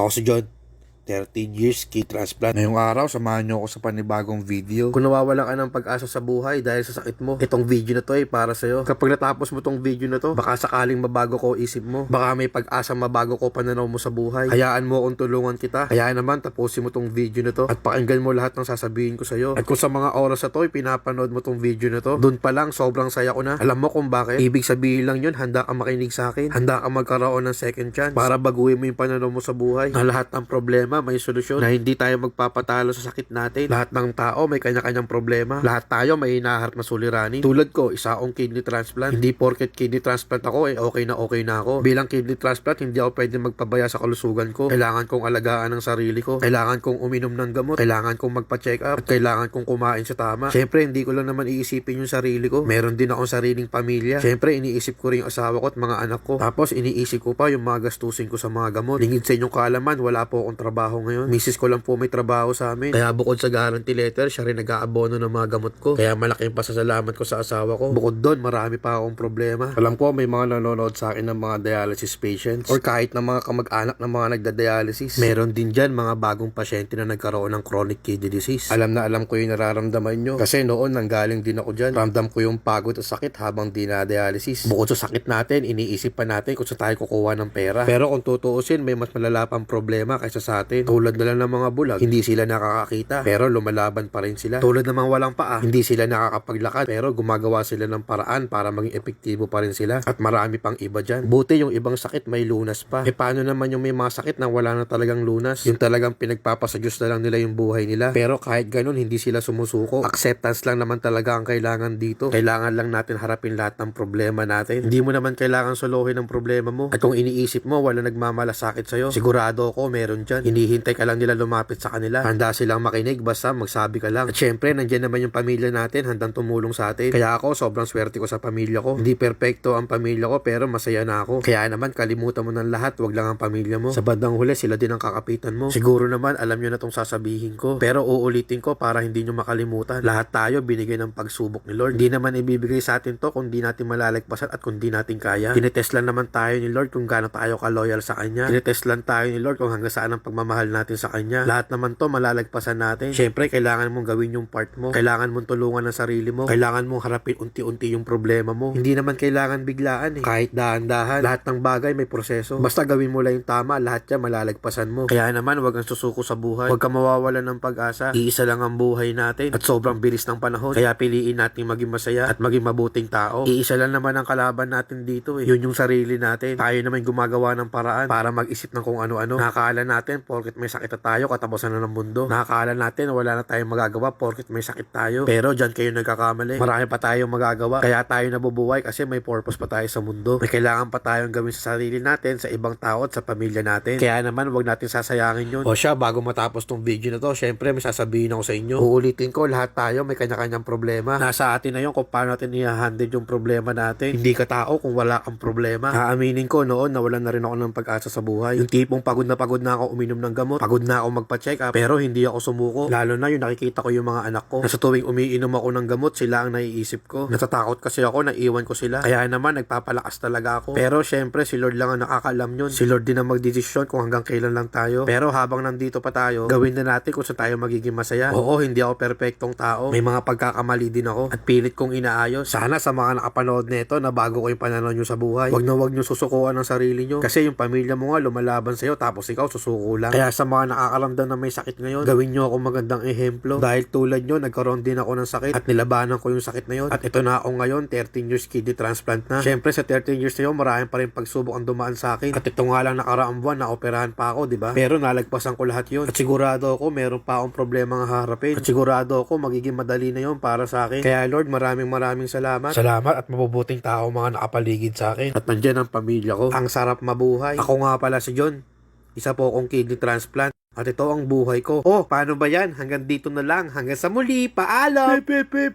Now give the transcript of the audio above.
Ako si John. 13 years kidney transplant. Ngayong araw, samahan niyo ako sa panibagong video. Kung nawawalan ka ng pag-asa sa buhay dahil sa sakit mo, itong video na to ay para sa'yo. Kapag natapos mo tong video na to, baka sakaling mabago ko isip mo. Baka may pag-asa mabago ko pananaw mo sa buhay. Hayaan mo akong tulungan kita. Hayaan naman, tapusin mo tong video na to at pakinggan mo lahat ng sasabihin ko sa'yo. At kung sa mga oras na to, pinapanood mo tong video na to, dun pa lang, sobrang saya ko na. Alam mo kung bakit? Ibig sabihin lang yun, handa ka makinig sa akin. Handa ka magkaroon ng second chance para baguhin mo yung pananaw mo sa buhay. Na lahat ng problema may solusyon. Na hindi tayo magpapatalo sa sakit natin. Lahat ng tao may kanya-kanyang problema. Lahat tayo may hinaharap na suliranin. Tulad ko, isa akong kidney transplant. Hindi porket kidney transplant ako, eh okay na okay na ako. Bilang kidney transplant, hindi ako pwede magpabaya sa kalusugan ko. Kailangan kong alagaan ang sarili ko. Kailangan kong uminom ng gamot. Kailangan kong magpa-check up. At kailangan kong kumain sa tama. Siyempre, hindi ko lang naman iisipin yung sarili ko. Meron din akong sariling pamilya. Siyempre, iniisip ko rin yung asawa ko at mga anak ko. Tapos, iniisip ko pa yung mga gastusin ko sa mga gamot. Lingid sa inyong kaalaman, wala po akong trabaho ngayon. Misis ko lang po may trabaho sa amin. Kaya bukod sa guarantee letter, siya rin nag-aabono ng mga gamot ko. Kaya malaking pasasalamat ko sa asawa ko. Bukod doon, marami pa akong problema. Alam ko, may mga nanonood sa akin ng mga dialysis patients or kahit ng mga kamag-anak ng mga nagda-dialysis. Meron din dyan mga bagong pasyente na nagkaroon ng chronic kidney disease. Alam na alam ko yung nararamdaman nyo. Kasi noon, nanggaling din ako dyan. Ramdam ko yung pagod at sakit habang dinadialysis. Bukod sa sakit natin, iniisip pa natin kung saan tayo kukuha ng pera. Pero kung tutuusin, may mas malala pang problema kaysa sa atin. Tulad na lang ng mga bulag, hindi sila nakakakita, pero lumalaban pa rin sila. Tulad ng mga walang paa, hindi sila nakakapaglakad, pero gumagawa sila ng paraan para maging epektibo pa rin sila. At marami pang iba dyan. Buti yung ibang sakit may lunas pa. E paano naman yung may mga sakit na wala na talagang lunas? Yung talagang pinagpapasa Diyos na lang nila yung buhay nila. Pero kahit ganun, hindi sila sumusuko. Acceptance lang naman talaga ang kailangan dito. Kailangan lang natin harapin lahat ng problema natin. Hindi mo naman kailangan solohin ang problema mo. At kung iniisip mo, wala nagmamalasakit sa'yo, sigurado ako meron dyan. Hinihintay ka lang nila lumapit sa kanila. Handa silang makinig, basta magsabi ka lang. At syempre, nandyan naman yung pamilya natin, handang tumulong sa atin. Kaya ako, sobrang swerte ko sa pamilya ko. Hindi perpekto ang pamilya ko, pero masaya na ako. Kaya naman, kalimutan mo ng lahat, wag lang ang pamilya mo. Sa bandang huli, sila din ang kakapitan mo. Siguro naman, alam nyo na tong sasabihin ko. Pero uulitin ko para hindi nyo makalimutan. Lahat tayo binigay ng pagsubok ni Lord. Hindi naman ibibigay sa atin to kung di natin malalagpasan at kung di natin kaya. Tinetest lang naman tayo ni Lord kung gaano tayo ka-loyal sa Kanya. Tinetest lang tayo ni Lord kung hanggang saan ang pagmamahal natin sa Kanya. Lahat naman to malalagpasan natin. Siyempre, kailangan mong gawin yung part mo. Kailangan mong tulungan ang sarili mo. Kailangan mong harapin unti-unti yung problema mo. Hindi naman kailangan biglaan eh. Kahit dahan-dahan. Lahat ng bagay may proseso. Basta gawin mo lang yung tama, lahat yan malalagpasan mo. Kaya naman, wag kang susuko sa buhay. Huwag kang mawawalan ng pag-asa. Iisa lang ang buhay natin. At sobrang bilis ng panahon. Kaya piliin natin maging masaya at maging mabuting tao. Iisa lang naman ang kalaban natin dito eh. Yun yung sarili natin. Tayo naman gumagawa ng paraan para mag-isip ng kung ano-ano. Nakakaala natin, porket may sakit na tayo, katapusan na ng mundo. Nakakaala natin, wala na tayong magagawa, porket may sakit tayo. Pero dyan kayo nagkakamali. Marami pa tayong magagawa. Kaya tayo nabubuhay kasi may purpose pa tayo sa mundo. May kailangan pa tayong gawin sa sarili natin, sa ibang tao at sa pamilya natin. Kaya naman, wag natin sasayangin yun. O siya, bago matapos tong video na to, syempre may sasabihin ako sa inyo. Uulitin ko, lahat tayo may kanya-kanyang problema. Nasa atin na yun kung paano natin i-handle yung problema natin. Hindi ka tao kung wala kang problema. Aaminin ko noon, nawalan na rin ako ng pag-asa sa buhay. Yung tipong pagod na pagod na ako uminom ng gamot. Pagod na ako magpa-check up. Pero hindi ako sumuko. Lalo na yung nakikita ko yung mga anak ko. Na sa tuwing umiinom ako ng gamot, sila ang naiisip ko. Natatakot kasi ako na iwan ko sila. Kaya naman, nagpapalakas talaga ako. Pero syempre, si Lord lang ang nakakalam yun. Si Lord din ang magdesisyon kung hanggang kailan lang tayo. Pero habang nandito pa tayo, gawin na natin kung saan tayo magiging masaya. Oo, hindi ako perpektong tao. May mga pagkakamali din ako. At pilit kong inaayos. Sana sa mga nakapanood nito na bago ko yung pananaw nyo sa buhay. Wag na wag nyo susukuan ng sarili nyo. Kasi yung pamilya mo nga lumalaban sa'yo tapos ikaw susuko lang. Kaya sa mga nakakaramdam na may sakit ngayon, gawin nyo ako magandang ehemplo. Dahil tulad nyo, nagkaroon din ako ng sakit at nilabanan ko yung sakit na yun. At ito na ako ngayon, 13 years kidney transplant na. Siyempre sa 13 years na yun, maraming pa rin pagsubok ang dumaan sa akin. At ito nga lang nakaraang buwan, naoperahan pa ako, di ba? Pero nalagpasan ko lahat yun. At sigurado ako, meron pa akong problema nga harapin. At sigurado ako, magiging madali na yun para sa akin. Kaya Lord, maraming maraming salamat. Salamat at mabubuting tao mga nakapaligid sa akin. At nandyan ang pamilya ko. Ang sarap mabuhay. Ako nga pala si John. Isa po akong kidney transplant. At ito ang buhay ko. Oh, paano ba yan? Hanggang dito na lang. Hanggang sa muli. Paalam! Pepe,